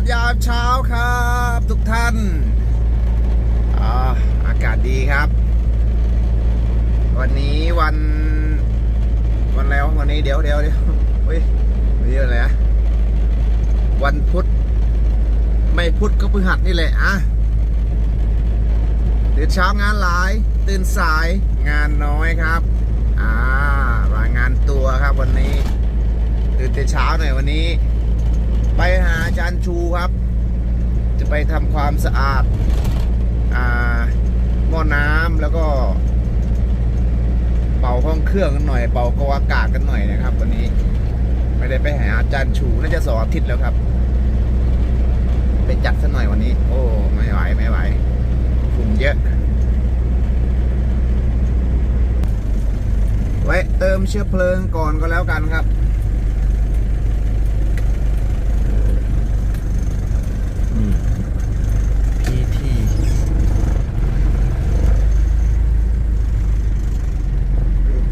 ดยามเช้าครับ ทุกท่านอาอากาศดีครับ วันนี้วันวันแล้ววันนี้เดี๋ยวเดี๋ยวเดี๋ยวเฮ้ยนี่อะไรนะวันพุธไม่พุธก็พฤหัสนี่แหละอะตื่นเช้างานหลาย ตื่นสายงานน้อยครับอ่ารายงานตัวครับวันนี้ ตื่นแต่เช้าหน่อยวันนี้ ไปหาอาจารย์ชูครับ จะไปทำความสะอาดอ่าหม้อน้ำแล้วก็ เป่าห้องเครื่องกันหน่อย เป่ากรองอากาศกันหน่อยนะครับ วันนี้ ไม่ได้ไปหาอาจารย์ชูน่าจะสองอาทิตย์แล้วครับ ไปจัดซะหน่อยวันนี้ โอ้ไม่ไหวไม่ไหวฝุ่นเยอะ ไว้เติมเชื้อเพลิงก่อนก็แล้วกันครับ อืม PT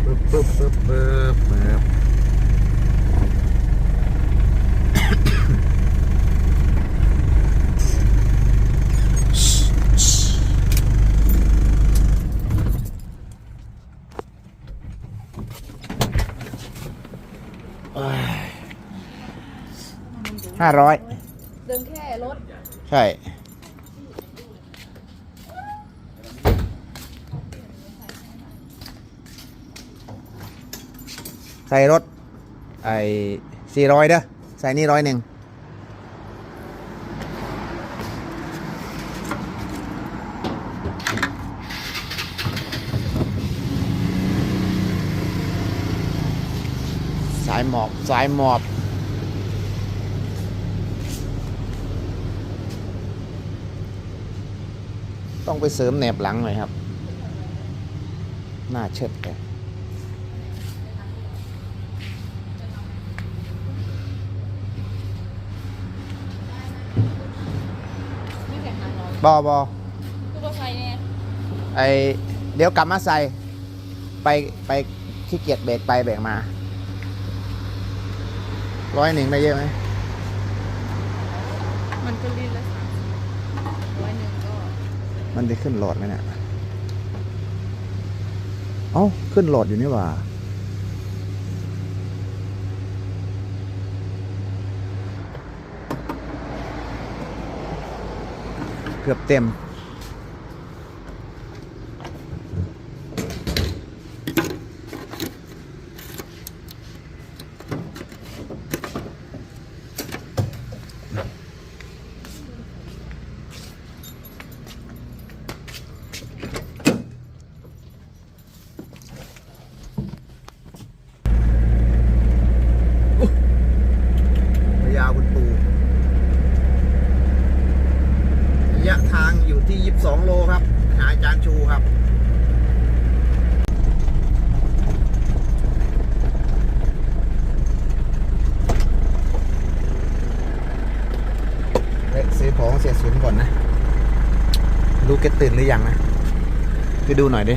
ปึ๊บปึ๊บปึ๊บปึ๊บปึ๊บ ห้าร้อยเดินแค่รถ ใช่ ใส่รถ ไอ้สี่ร้อยเด้อ ใส่นี่ร้อยหนึ่งสายหมอบ สายหมอบ ต้องไปเสริมแหนบหลังหน่อยครับ หน้าเชิดเลยไม่แข่งทางรถบอบอคือว่าใครเนี่ยไอเดี๋ยวกลับมาใส่ ไปไปขี้เกียจเบรกไปเบรกมา ร้อยหนึ่งได้เยอะไหม มันก็รีดละสามร้อยหนึ่งก็ มันจะขึ้นหลอดไหมเนี่ย เอ้า ขึ้นหลอดอยู่นี่ว่า เกือบเต็ม พยาบุญปูระยะทางอยู่ที่ 22 โลครับ หาอาจารย์ชูครับ เฮ้ยซื้อของเสียศูนย์ก่อนนะ ดู แกตื่นหรือยังนะไปดูหน่อยดิ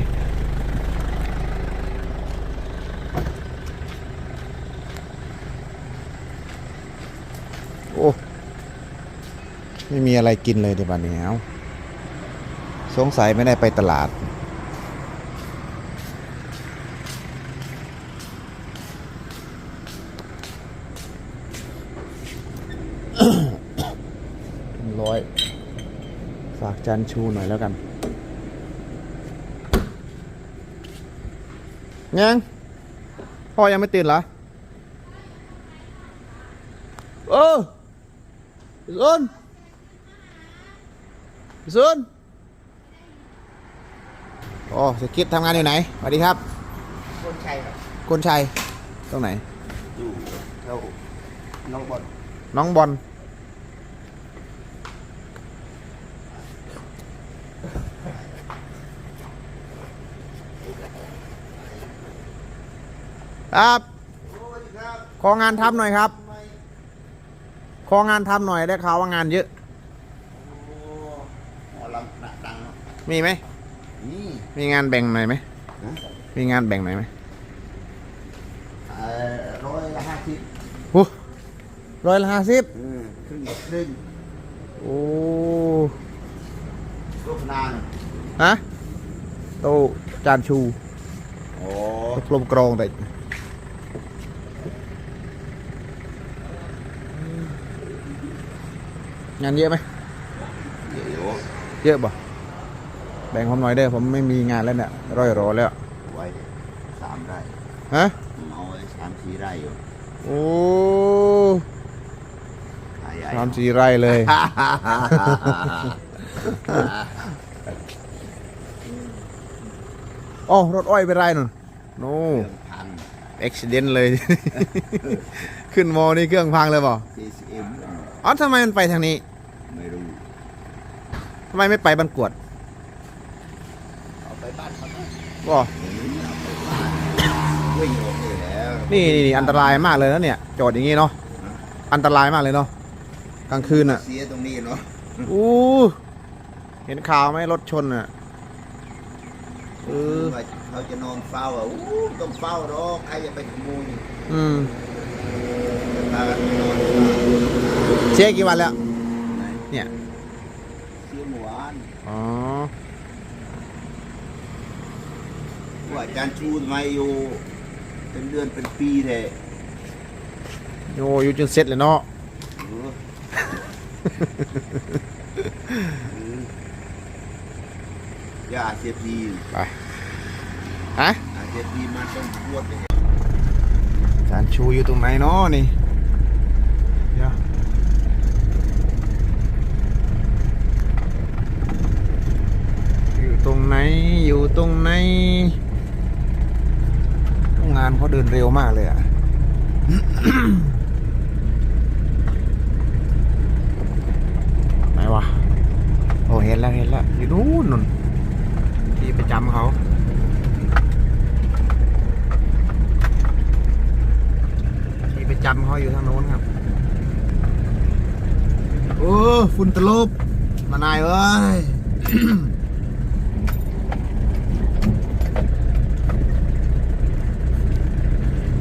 โอ้ไม่มีอะไรกินเลยในบ้านนี้เอ้าสงสัยไม่ได้ไปตลาด ร้อย ฝากจันชูหน่อยแล้วกันยังพ่อยังไม่ตื่นเหรอเออพี่ซุนพี่ซุนโอ้สกิดทำงานอยู่ไหนสวัสดีครับคนชัยครับคุณชัยตรงไหนอยู่แถวน้องบอลน้องบอล ครับ ของานทำหน่อยครับ ของานทำหน่อยได้ข่าวว่างานเยอะหมอลำหนักดังเนอะมีไหมนี่มีงานแบ่งหน่อยไหมนะมีงานแบ่งหน่อยไหมเอ่อร้อยละห้าสิบโอ้ร้อยละห้าสิบอืมครึ่งครึ่งโอ้โต๊ะนานฮะโตะจานชู โอ้กลมกรองแต่ งานเยอะไหมเดี๋ยวเยอะบ่แบ่งผมหน่อยเด้อผมไม่มีงานแล้วเนี่ยร้อยรอแล้วไว้สามไร่ฮะเอาไว้สามสี่ไร่อยู่โอ้หายใหญ่สามสี่ไร่เลยอ๋อรถอ้อยไปไรนู่นโน่เครื่องพังเอ็กซิเดนเลย ขึ้นมอนี่เครื่องพังเลยบ่ JCM อ๋อทำไมมันไปทางนี้ไม่รู้ ทำไมไม่ไปบันกวดเอาไปบ้านเขาเนอะบ่วิ่งออกเลยแล้วนี่นี่นี่อันตรายมากเลยนะเนี่ยจอดอย่างงี้เนาะอันตรายมากเลยเนาะกลางคืนอะเสียตรงนี้เนาะอู้เห็นข่าวไหมรถชนอะเออว่าเขาจะนอนเฝ้าอะอู้ต้องเฝ้าหรอกใครจะไปขโมยอืมพากันนอนเช็คกี่วันแล้ว ไหน เนี่ย เสียหมู่บ้าน อ๋อ ว่า อาจารย์ชูทำไมอยู่เป็นเดือนเป็นปีแท้โยอยู่จนเสร็จเลยเนาะเออเออยาเสียทีไปฮะยาเสียทีมันต้องปวดเลยจานชูอยู่ตรงไหนเนาะนี่เดี๋ยวอยู่ตรงไหนอยู่ตรงไหนงานเขาเดินเร็วมากเลยอะไหนวะโอ้เห็นแล้วเห็นแล้วอยู่นู้นนู่นที่ประจำเขาที่ประจำเขาอยู่ทางโน้นครับโอ้ฝุ่นตลบมานายเอ้ย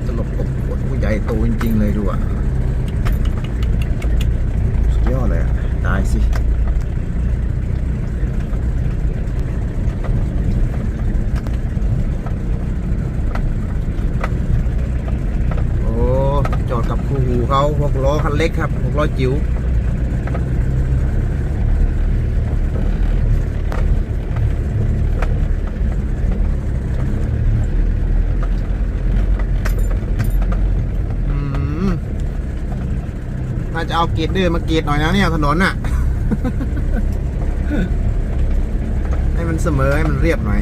ตลบกบขวดผู้ให ญ่โตจริง ๆ เลยดูอะสุดยอดเลยอะ ตายสิโอ้จอดกับคู่หูเขาหกล้อคันเล็กครับหกล้อจิ๋วาจะเอาเกรดเดือมาเกรดหน่อยนะเนี่ยถนนน่ะ ให้มันเสมอให้มันเรียบหน่อย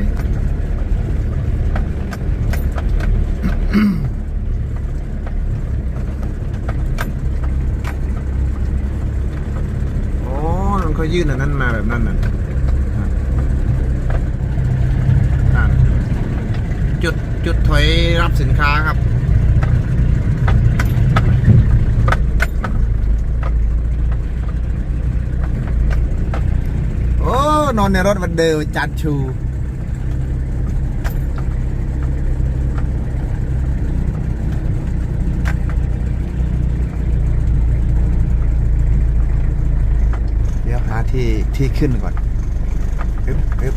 อ๋อมันเขายื่นอันนั้นมาแบบนั้นน่ะจุดจุดถอยรับสินค้าครับ อ้นอนในรถวันเดิมจัดชูเดี๋ยวหาที่ที่ขึ้นก่อนปึ๊บปึ๊บ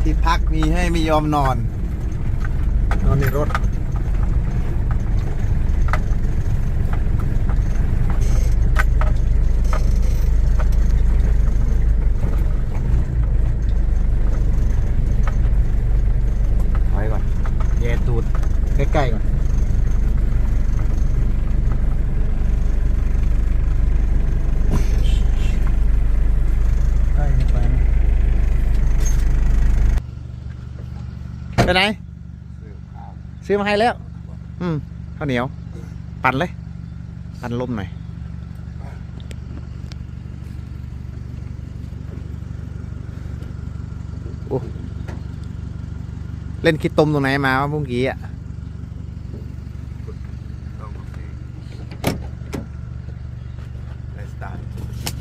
ที่พักมีให้ไม่ยอมนอน นอนในรถ ไว้ก่อนแย่ตูดใกล้ๆก่อน ใกล้ไปนะ ไปไหน ซื้อมาให้แล้ว อืมข้าวเหนียว ปั่นเลย ปั่นลมหน่อย โอ้เล่นคิดตมตรงไหนมาเมื่อกี้อะ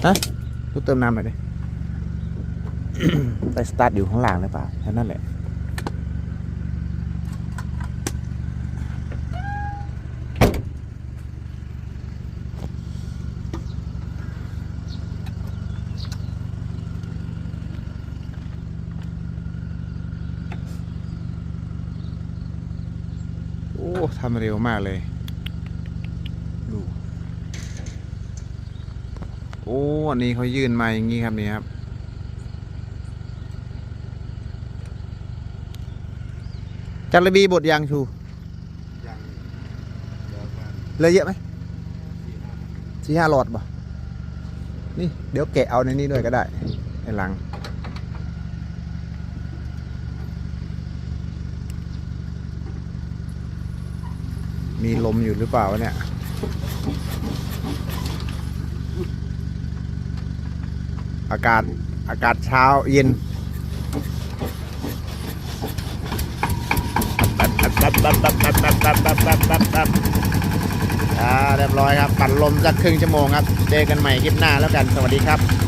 ฮะกูเติมน้ำหน่อยดิ ไปสตาร์ทอยู่ข้างล่างหรือเปล่าแค่นั้นแหละ อ อ้ ทำเร็วมากเลย ดู โอ้อันนี้เขายื่นมาอย่างนี้ครับนี่ครับ จัลบีบทยางชูยังเดี๋ยวมาเหลยเยอะไหมสี่ห้าหลอดป่ะนี่ เดี๋ยวแกะเอาในนี้ด้วยก็ได้ในหลัง มีลมอยู่หรือเปล่าเนี่ยอากาศอากาศเช้าเย็นอ่าเรียบร้อยครับ ปั่นลมสักครึ่งชั่วโมงครับ เจอกันใหม่คลิปหน้าแล้วกัน สวัสดีครับ